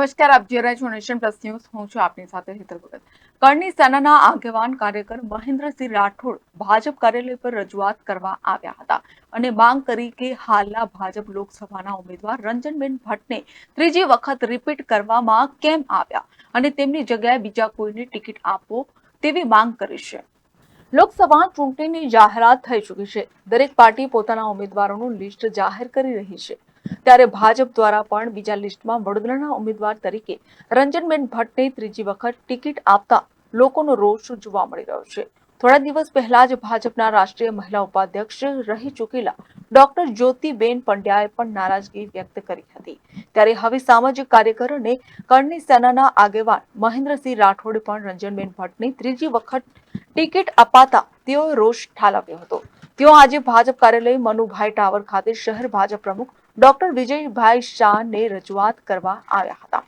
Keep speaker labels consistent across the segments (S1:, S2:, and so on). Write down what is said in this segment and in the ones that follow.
S1: નમસ્કાર, આપ જોઈ રહ્યા છો નેશન પ્લસ ન્યૂઝ. હું છું આપની સાથે હેતલ ભગત. કરણી સેનાના આગેવાન કાર્યકર મહેન્દ્રસિંહ રાઠોડ ભાજપ કાર્યાલય પર રજૂઆત કરવા આવ્યા હતા અને માંગ કરી કે હાલના ભાજપ લોકસભાના ઉમેદવાર રંજનબેન ભટ્ટને ત્રીજી વખત રિપીટ કરવામાં કેમ આવ્યા અને તેમની જગ્યાએ બીજા કોઈને ટિકિટ આપો તેવી માંગ કરી છે. લોકસભા ચૂંટણીની જાહેરાત થઈ ચૂકી છે. દરેક પાર્ટી પોતાના ઉમેદવારોનું લિસ્ટ જાહેર કરી રહી છે. ત્યારે ભાજપ દ્વારા પણ બીજા લિસ્ટમાં વડોદરાના ઉમેદવાર તરીકે રંજનબેન ભટ્ટને ત્રીજી વખત ટિકિટ આપતા લોકોનો રોષ જોવા મળી રહ્યો છે. થોડા દિવસ પહેલા જ ભાજપના રાષ્ટ્રીય મહિલા ઉપાધ્યક્ષ રહી ચૂકેલા ડોક્ટર જ્યોતિબેન પંડ્યાએ પણ નારાજગી વ્યક્ત કરી હતી. ત્યારે હવે સામાજિક કાર્યકર અને કરણી સેનાના આગેવાન મહેન્દ્રસિંહ રાઠોડે પણ રંજનબેન ભટ્ટને ત્રીજી વખત ટિકિટ અપાતા તેઓએ રોષ ઠાલવ્યો હતો. તેઓ આજે ભાજપ કાર્યાલય મનુભાઈ ટાવર ખાતે શહેર ભાજપ પ્રમુખ ડોક્ટર વિજયભાઈ શાહને રજૂઆત કરવા આવ્યા હતા.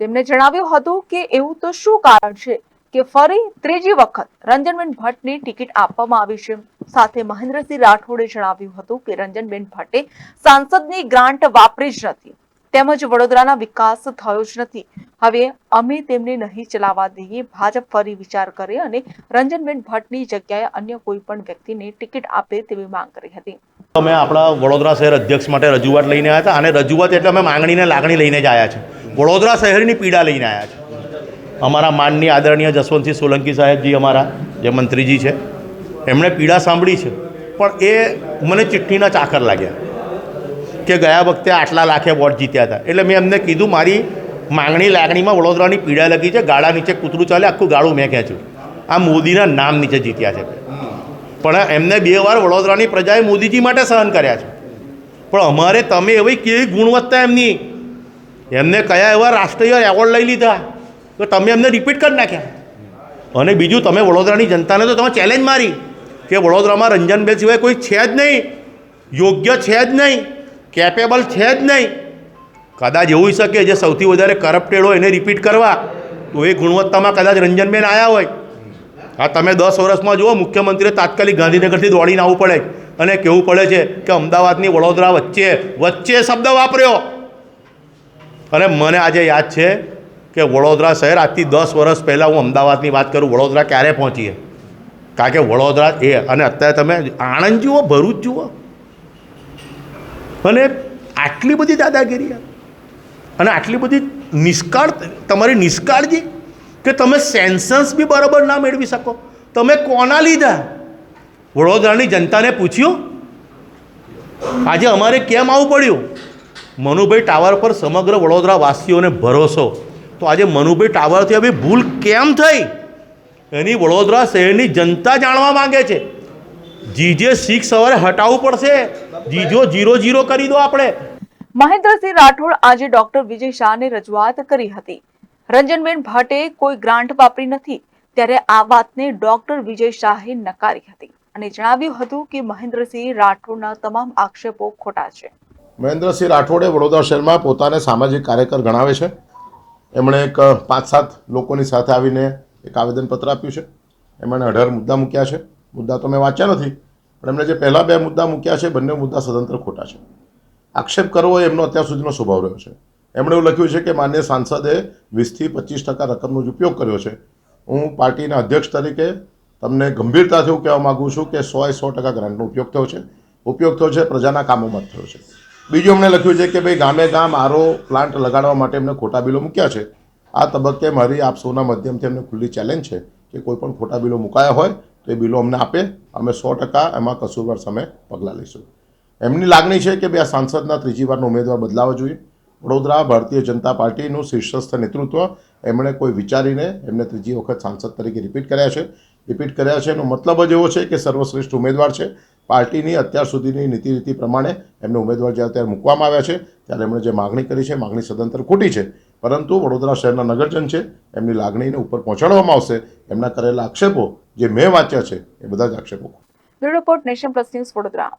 S1: તેમણે જણાવ્યું હતું કે એવું તો શું કારણ છે કે ફરી ત્રીજી વખત રંજનબેન ભટ્ટની ટિકિટ આપવામાં આવી છે. સાથે મહેન્દ્રસિંહ રાઠોડે જણાવ્યું હતું કે રંજનબેન ભટ્ટે સાંસદની ગ્રાન્ટ વાપરી જ નથી. તેમજ વડોદરાના વિકાસ થયો જ નથી. હવે અમે તેમને નહીં ચલાવવા દઈએ. ભાજપ ફરી વિચાર કરે અને રંજનબેન ભટ્ટની જગ્યાએ અન્ય કોઈ પણ વ્યક્તિને ટિકિટ આપે તેવી માંગ કરી હતી.
S2: અમે આપણા વડોદરા શહેર અધ્યક્ષ માટે રજૂઆત લઈને આવ્યા હતા. અને રજૂઆત એટલે અમે માંગણીને લાગણી લઈને જ આવ્યા છે વડોદરા શહેરની પીડા લઈને આવ્યા છે અમારા માનની આદરણીય જસવંતસિંહ સોલંકી સાહેબજી અમારા જે મંત્રીજી છે, એમણે પીડા સાંભળી છે. પણ એ મને ચિઠ્ઠીના ચાકર લાગ્યા કે ગયા વખતે આટલા લાખે વોટ જીત્યા હતા. એટલે મેં એમને કીધું, મારી માંગણી લાગણીમાં વડોદરાની પીડા લગી છે. ગાળા નીચે કૂતરું ચાલે, આખું ગાળું મેં ખેંચ્યું. આ મોદીના નામ નીચે જીત્યા છે. પણ એમને બે વાર વડોદરાની પ્રજાએ મોદીજી માટે સહન કર્યા છે. પણ અમારે તમે એવી કેવી ગુણવત્તા એમની? એમને કયા એવા રાષ્ટ્રીય એવોર્ડ લઈ લીધા? તો તમે એમને રિપીટ કરી નાખ્યા. અને બીજું, તમે વડોદરાની જનતાને તો તમે ચેલેન્જ મારી કે વડોદરામાં રંજનબેન સિવાય કોઈ છે જ નહીં. યોગ્ય છે જ નહીં. કેપેબલ છે જ નહીં. કદાચ એવું શકે જે સૌથી વધારે કરપ્ટેડ હોય એને રિપીટ કરવા. તો એ ગુણવત્તામાં કદાચ રંજનબેન આવ્યા હોય. હા તમે દસ વર્ષમાં જુઓ, મુખ્યમંત્રીએ તાત્કાલિક ગાંધીનગરથી દોડીને આવવું પડે. અને કહેવું પડે છે કે અમદાવાદની વડોદરા વચ્ચે વચ્ચે શબ્દ વાપર્યો. અને મને આજે યાદ છે કે વડોદરા શહેર આજથી દસ વર્ષ પહેલાં હું અમદાવાદની વાત કરું, વડોદરા ક્યારે પહોંચીએ? કારણ કે વડોદરા એ, અને અત્યારે તમે આણંદ જુઓ, ભરૂચ જુઓ. અને આટલી બધી દાદાગીરી. અને આટલી બધી નિષ્કાળ, તમારી નિષ્કાળજી કે તમે સેન્સન્સ બી બરાબર ના મેળવી શકો. તમે કોના લીધા? વડોદરાની જનતાને પૂછ્યું? આજે અમારે કેમ આવવું પડ્યું? મનુભાઈ ટાવર પર સમગ્ર વડોદરા વાસીઓને ભરોસો. તો આજે મનુભાઈ ટાવરથી હવે ભૂલ કેમ થઈ? એની વડોદરા શહેરની જનતા જાણવા માંગે છે. જીજે સિક્સ સવારે હટાવવું પડશે. જીજો જીરો જીરો કરી દો આપણે.
S1: મહેન્દ્રસિંહ રાઠોડ આજે ડોક્ટર વિજય શાહને રજૂઆત કરી હતી. રંજનબેન ભટ્ટે કોઈ ગ્રાન્ટ વાપરી નથી, ત્યારે આ વાતને ડોક્ટર વિજય શાહે નકારી હતી અને જણાવ્યું હતું કે મહેન્દ્રસિંહ રાઠોડના તમામ આક્ષેપો ખોટા છે.
S3: મહેન્દ્રસિંહ રાઠોડે વડોદરા શહેરમાં પોતાને સામાજિક કાર્યકર ગણાવે છે. એમણે એક પાંચ સાત લોકોની સાથે આવીને એક આવેદનપત્ર આપ્યું છે. એમણે અઢાર મુદ્દા મૂક્યા છે. મુદ્દા તો મેં વાંચ્યા નથી, પણ એમણે જે પહેલાં બે મુદ્દા મૂક્યા છે, બંને મુદ્દા સદંતર ખોટા છે. આક્ષેપ કરવો એમનો અત્યાર સુધીનો સ્વભાવ રહ્યો છે. એમણે એવું લખ્યું છે કે માન્ય સાંસદે વીસથી પચીસ ટકા રકમનો જ ઉપયોગ કર્યો છે. હું પાર્ટીના અધ્યક્ષ તરીકે તમને ગંભીરતાથી હું કહેવા માગું છું કે સોએ સો ટકા ગ્રાન્ટનો ઉપયોગ થયો છે. ઉપયોગ થયો છે, પ્રજાના કામોમાં થયો છે. બીજું એમણે લખ્યું છે કે ભાઈ ગામે ગામ આરો પ્લાન્ટ લગાડવા માટે એમને ખોટા બિલો મૂક્યા છે. આ તબક્કે મારી આપ સૌના માધ્યમથી એમને ખુલ્લી ચેલેન્જ છે કે કોઈ પણ ખોટા બિલો મુકાયા હોય તો એ બિલો અમને આપે. અમે સો ટકા એમાં કસૂરવાર સામે પગલાં લઈશું. એમની લાગણી છે કે ભાઈ આ સાંસદના ત્રીજી વારનો ઉમેદવાર બદલાવો જોઈએ. વડોદરા, ભારતીય જનતા પાર્ટીનું શીર્ષસ્થ નેતૃત્વ એમણે કોઈ વિચારીને એમને ત્રીજી વખત સાંસદ તરીકે રિપીટ કર્યા છે. રિપીટ કર્યા છે એનો મતલબ જ એવો છે કે સર્વશ્રેષ્ઠ ઉમેદવાર છે. પાર્ટીની અત્યાર સુધીની નીતિ રીતિ પ્રમાણે એમને ઉમેદવાર જ્યારે ત્યારે મૂકવામાં આવ્યા છે, ત્યારે એમણે જે માગણી કરી છે, માગણી સદંતર ખોટી છે. પરંતુ વડોદરા શહેરના નગરજન છે, એમની લાગણીને ઉપર પહોંચાડવામાં આવશે. એમના કરેલા આક્ષેપો જે મેં વાંચ્યા છે, એ બધા જ આક્ષેપો.
S1: Bureau nation plus news Vadodara.